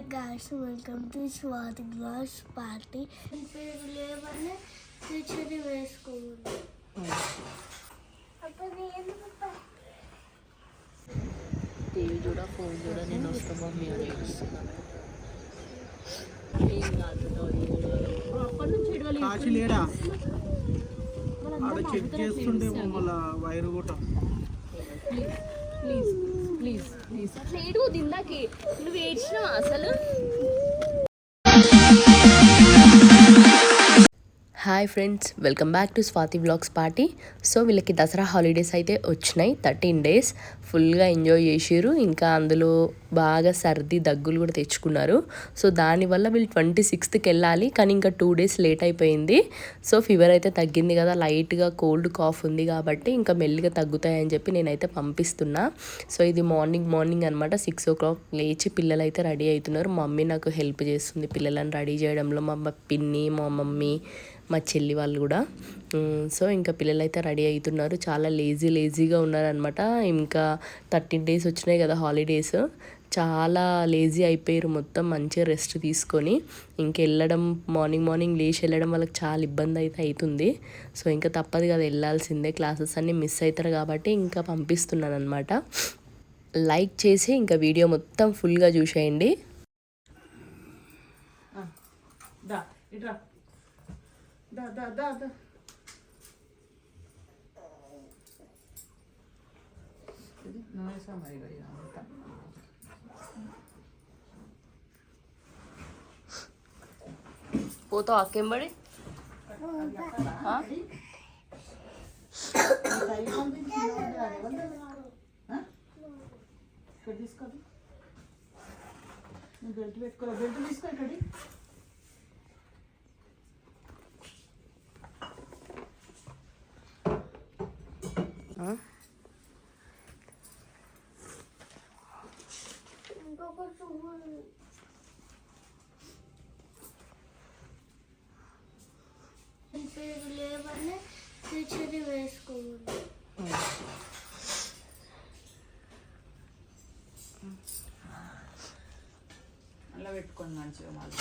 Hi guys welcome to Swathi glass party. పేరు లేవని అప్పుడు నేను టీవీ చూడ ఫోన్ చూడ నేను వస్తా మమ్మీ అని కాదు అప్పటి నుంచి చెక్ చేస్తుండే మళ్ళా వైర్ కూడా. ప్లీజ్ ప్లీజ్ ప్లీజ్ ప్లీజ్ అట్లా ఏడు దిందాకి నువ్వు ఏడ్చినావు అసలు hi friends welcome back to Swathi blogs party. So వీళ్ళకి దసరా హాలిడేస్ అయితే వచ్చినాయి థర్టీన్ డేస్. ఫుల్గా ఎంజాయ్ చేసిర్రు. ఇంకా అందులో బాగా సర్ది దగ్గులు కూడా తెచ్చుకున్నారు. సో దానివల్ల వీళ్ళు ట్వంటీ సిక్స్త్కి వెళ్ళాలి కానీ ఇంకా టూ డేస్ లేట్ అయిపోయింది. సో ఫీవర్ అయితే తగ్గింది కదా లైట్గా కోల్డ్ కాఫ్ ఉంది కాబట్టి ఇంకా మెల్లిగా తగ్గుతాయని చెప్పి నేనైతే పంపిస్తున్నా. సో ఇది మార్నింగ్ మార్నింగ్ అనమాట సిక్స్ ఓ క్లాక్ లేచి పిల్లలు అయితే రెడీ అవుతున్నారు. మమ్మీ నాకు హెల్ప్ చేస్తుంది పిల్లలను రెడీ చేయడంలో. మా పిన్ని మా మమ్మీ మా చెల్లి వాళ్ళు కూడా. సో ఇంకా పిల్లలు అయితే రెడీ అవుతున్నారు చాలా లేజీ లేజీగా ఉన్నారనమాట ఇంకా థర్టీన్ డేస్ వచ్చినాయి కదా హాలిడేస్ చాలా లేజీ అయిపోయారు మొత్తం. మంచిగా రెస్ట్ తీసుకొని ఇంకెళ్ళడం మార్నింగ్ మార్నింగ్ లేచి వెళ్ళడం వాళ్ళకి చాలా ఇబ్బంది అయితే అవుతుంది సో ఇంకా తప్పదు కదా వెళ్ళాల్సిందే. క్లాసెస్ అన్నీ మిస్ అవుతారు కాబట్టి ఇంకా పంపిస్తున్నాను అనమాట లైక్ చేసి ఇంకా వీడియో మొత్తం ఫుల్గా చూసేయండి. Да, да, да, да. No, esa me iba a वो तो आके बड़े हाँ बेल्ट वेट करो बेल्ट मिस कर कड़ी లేవని టీచర్ వేసుకోమని అలా పెట్టుకోండి మంచిగా మళ్ళీ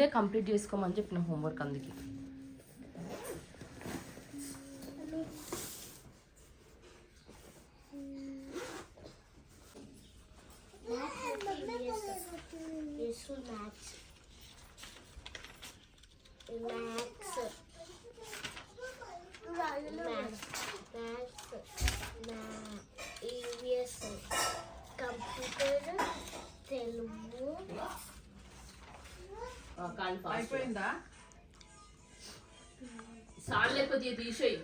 ముందే కంప్లీట్ చేసుకోమని చెప్పిన హోంవర్క్ అందుకే. అయిపోయిందా? సార్ లేకపోతే తీసేయి.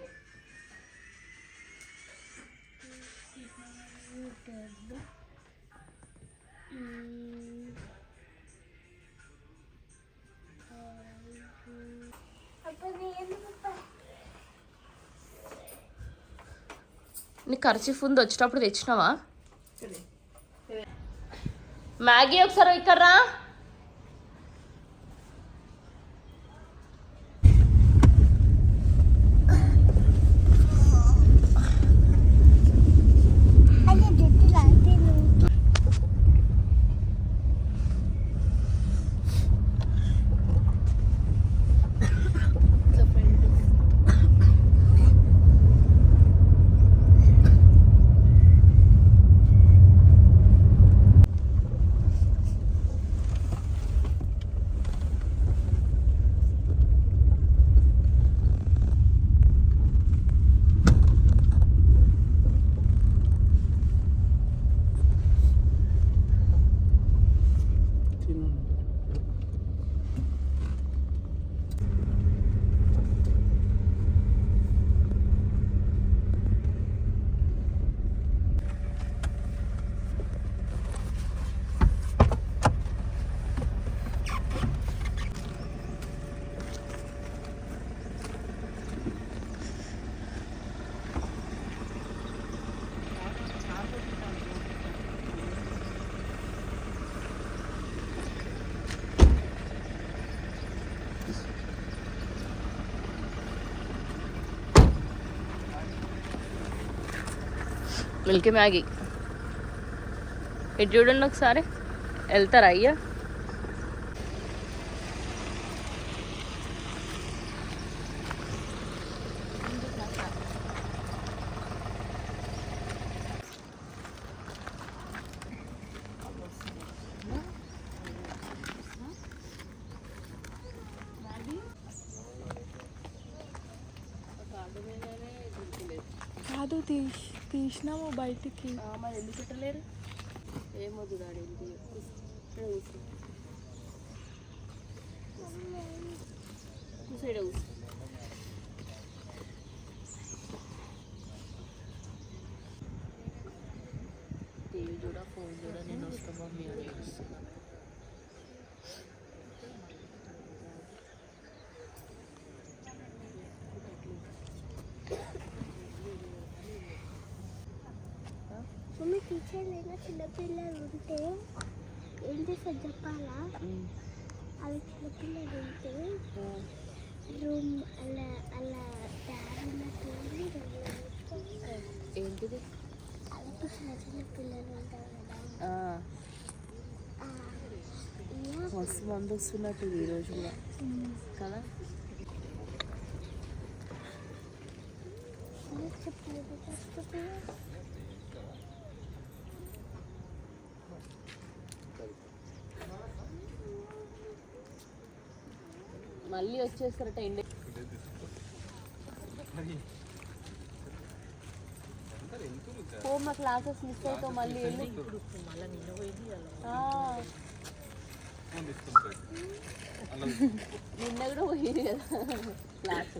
నీ ఖర్చు ఉంది వచ్చేటప్పుడు తెచ్చినావా? మ్యాగీ ఒకసారి ఇక్కడ రా మిల్కీ మ్యాగీ ఇటు చూడండి ఒకసారి వెళ్తారా అయ్యా కాదు తీసి తీసినాము బయటికి. మరి ఎందుకు పెట్టలేరు? ఏమొద్దు దాడి కూర్చోడు కూర్చో టీవీ చూడ ఫోన్ చూడ నేను వస్తా మమ్మీ అని చూస్తున్నా లేదా చిన్నపిల్లలు ఉంటే ఏం చేస్తారు చెప్పాలా? అవి చిన్నపిల్లలు ఉంటే రూమ్ అలా అలా దారినట్టు ఏంటిది? అలాంటి చిన్న చిన్న పిల్లలు ఉంటారు కదా. మస్తు మంది వస్తున్నట్టు ఈ రోజు కూడా. కదా? చెప్పలేదు మళ్ళీ వచ్చేస్తారు టెన్ డేస్ పో మా క్లాసెస్ మిస్ అవుతావు మళ్ళీ వెళ్ళి. నిన్న కూడా పోయింది కదా. క్లాస్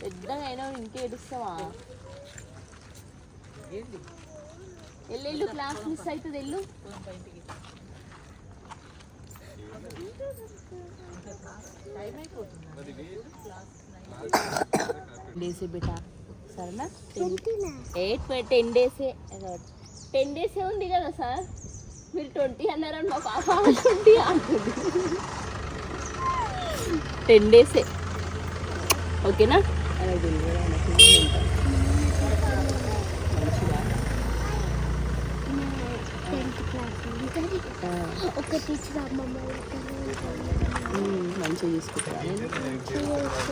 పెద్దగా అయినా ఇంకే ఏడుస్తావా? వెళ్ళు క్లాస్ మిస్ అవుతుంది వెళ్ళు. డేసే బేటా సరేనా ట్వంటీనా ఎయిట్ టెన్ డేసే టెన్ డేసే ఉంది కదా సార్ మీరు ట్వంటీ అన్నారని మా పాప ట్వంటీ అంటుంది టెన్ డేసే ఓకేనా అలా తెలియదు ఆయనకి ఉంటాం. మంచిగా టెన్త్ క్లాస్ ఉంటుంది ఆ, ఒక టీచర్ అమ్మమ్మ వాళ్ళతో ఉమ్, మంచిగా ఉంటుంది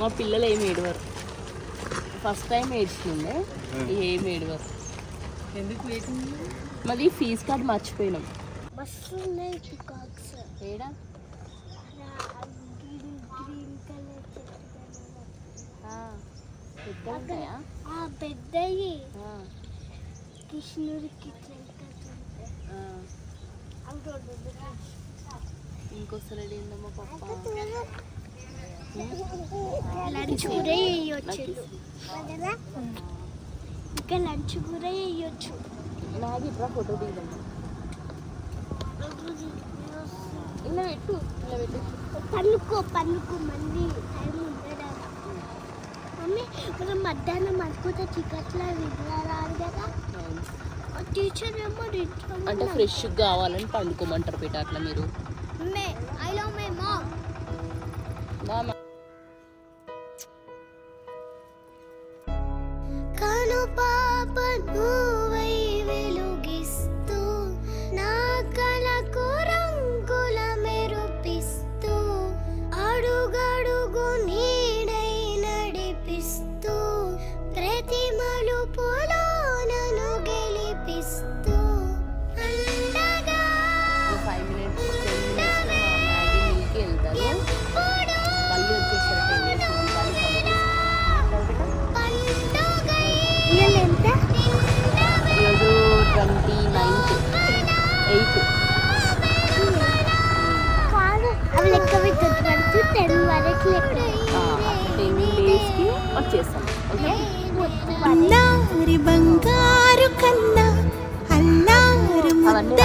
మా పిల్లలు ఏమి ఏడవరు. ఫస్ట్ టైం ఏడ్చిండే ఏమి ఏడవరు. ఎందుకు మాది ఫీజ్ కార్డ్ మర్చిపోయినాం. ఏడా? గ్రీన్ గ్రీన్ కలర్ చెట్టు పెద్ద ఉంటాయా ఆ పెద్దవి ఆ, కృష్ణుడికి చెంకతుంటే ఇంకొస్తాడు ఏందమ్మా పప్ప లంచ్ కూడా వేయొచ్చు ఇంకా లంచ్ కూడా వేయొచ్చు నాకు ఇప్పుడు ఫోటో దిగుదాం ఇలా పెట్టు ఇలా పెట్టు. పన్నుకో పన్నుకో మళ్ళీ టైం ఉండదా? మమ్మీ మనం మధ్యాహ్నం అనుకుంటే చికెట్లా విడరాదు కదా? టీచర్ ఏమో అంటే ఫ్రెష్ కావాలని పండుకోమంటారు పెట్ట అట్లా మీరు. Me, I love my mom. Mama. అవన్నీ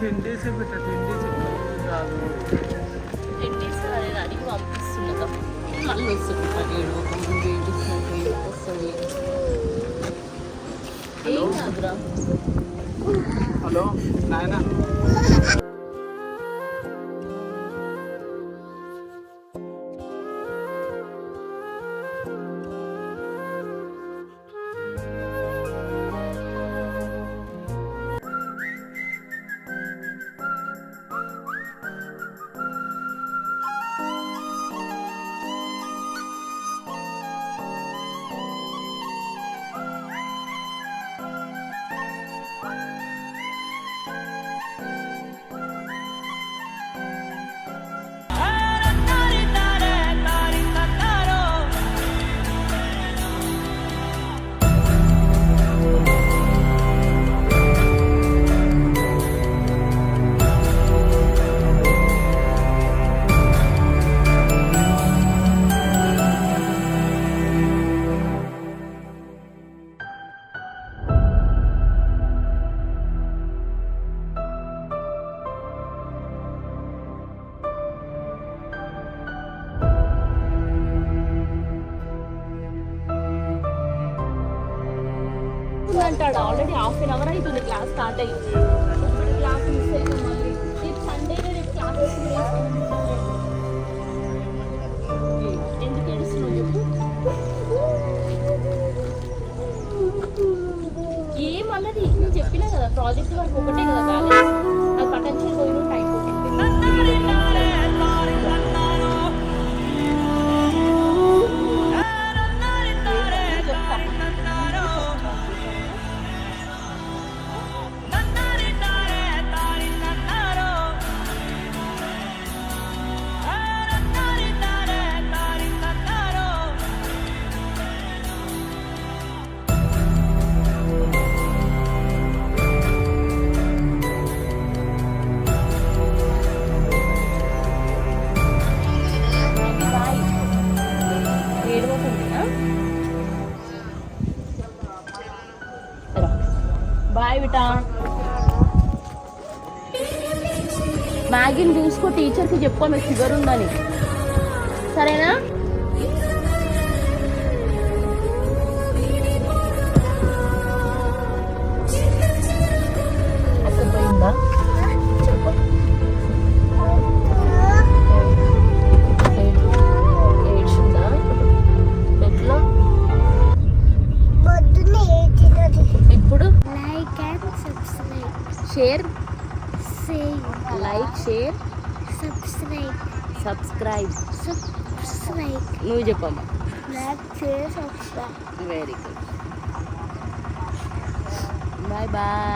Ten days పెట్టా టెన్ డేస్ రాదు అడిగి పంపిస్తున్నదా మళ్ళీ వస్తుంది పదిహేడు వస్తుంది వస్తుంది ఏం కాదురా హలో నాయన అంటాడు ఆల్రెడీ హాఫ్ అన్ అవర్ అవుతుంది క్లాస్ స్టార్ట్ అయ్యి. ఇప్పుడు క్లాస్ మిస్ మళ్ళీ రేపు సండే రేపు క్లాసెస్ ఎందుకు ఏడుస్తున్నావు చెప్పు. ఏమన్నది నువ్వు చెప్పినా కదా ప్రాజెక్ట్ వర్క్ ఒకటే కదా బ్యాలెన్స్ బయట మ్యాగీని చూసుకో టీచర్కి చెప్పుకో మీకు షుగర్ ఉందని. సరేనా? చెప్పమ్మా. Very good bye bye